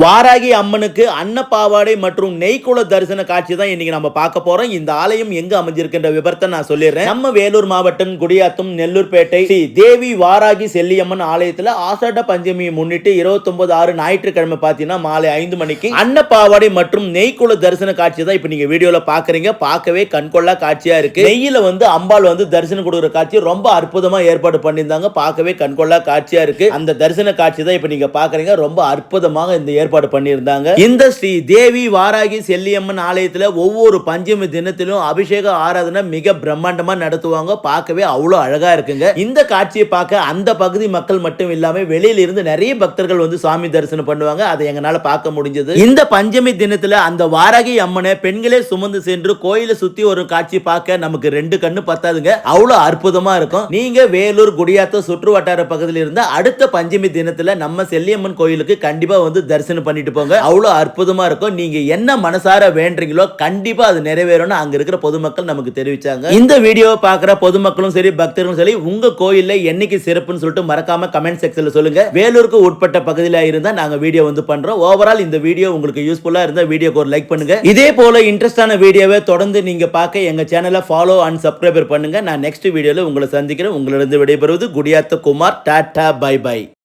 வாராகி அம்மனுக்கு அன்னப்பாவாடை மற்றும் நெய்க்குள தரிசன காட்சி தான் இன்னைக்கு நம்ம பார்க்க போறோம். இந்த ஆலயம் எங்க அமைஞ்சிருக்கின்ற விபரத்தை நான் சொல்லிடுறேன். நம்ம வேலூர் மாவட்டம் குடியாத்தம் நெல்லூர்பேட்டை ஸ்ரீ தேவி வாராகி செல்லியம்மன் ஆலயத்துல ஆசாட பஞ்சமியை முன்னிட்டு 29 ஆறு ஞாயிற்றுக்கிழமை பார்த்தீங்கன்னா மாலை ஐந்து மணிக்கு அன்னப்பாவாடை மற்றும் நெய்க்குள தரிசன காட்சி தான் இப்போ நீங்க வீடியோல பாக்குறீங்க. பார்க்கவே கண்கொள்ளா காட்சியா இருக்கு. நெய்யில வந்து அம்பாள் வந்து தரிசனம் கொடுக்குற காட்சி ரொம்ப அற்புதமா ஏற்பாடு பண்ணியிருந்தாங்க. பார்க்கவே கண்கொள்ளா காட்சியா இருக்கு. அந்த தரிசன காட்சி தான் இப்போ நீங்க பாக்குறீங்க. ரொம்ப அற்புதமாக இந்த ஏற்பாடு பண்ணியிருந்தாங்க. இந்த ஸ்ரீ தேவி வாராகி செல்லியம்மன் ஆலயத்துல ஒவ்வொரு பஞ்சமி தினத்திலும் அபிஷேக ஆராதனை மிக பிரம்மாண்டமா நடத்துவாங்க. பார்க்கவே அவ்வளவு அழகா இருக்குங்க. இந்த காட்சியை பார்க்க அந்த பகுதி மக்கள் மட்டும் இல்லாம வெளியில இருந்து நிறைய பக்தர்கள் வந்து சாமி தரிசனம் பண்ணுவாங்க. அதை எங்களால பார்க்க முடிஞ்சது. இந்த பஞ்சமி தினத்துல அந்த வாராகி அம்மனை பெண்களே சுமந்து சென்று கோயிலை சுத்தி ஒரு காட்சி பார்க்க நமக்கு ரெண்டு கண்ணு பத்தாதுங்க. அவ்வளவு அற்புதமா இருக்கும். நீங்க வேலூர் குடியாத்த சுற்று வட்டார பகுதியில் இருந்த அடுத்த பஞ்சமி தினத்துல நம்ம செல்லியம்மன் கோயிலுக்கு கண்டிப்பா வந்து தரிசனம் பண்ணிட்டு போங்க. அவ்வளோ அற்புதமா இருக்கும். நீங்க என்ன மனசார வேண்டீங்களோ கண்டிப்பாக அது நிறைவேறும்னு அங்கே இருக்கிற பொதுமக்கள் நமக்கு தெரிவிச்சாங்க. இந்த வீடியோவை பார்க்குற பொதுமக்களும் சரி பக்தர்களும் சரி உங்க கோயில்ல என்னைக்கு சிறப்புன்னு சொல்லிட்டு மறக்காம கமெண்ட் செக்ஷனில் சொல்லுங்க. வேலூருக்கு உட்பட்ட பகுதியில் இருந்தால் நாங்கள் வீடியோ வந்து பண்ணுறோம் ஓவரால் இந்த வீடியோ உங்களுக்கு யூஸ்ஃபுல்லாக இருந்தால் வீடியோக்கு ஒரு லைக் பண்ணுங்க. இதே போல இன்ட்ரெஸ்டான வீடியோவை தொடர்ந்து நீங்கள் பார்க்க எங்கள் சேனலை ஃபாலோ அண்ட் சப்ஸ்கிரைபர் பண்ணுங்க. நான் நெக்ஸ்ட் வீடியோவில் உங்களை சந்திக்கிறேன். உங்களிடம் விடைபெறுவது குடியாத்த குமார். Tata bye bye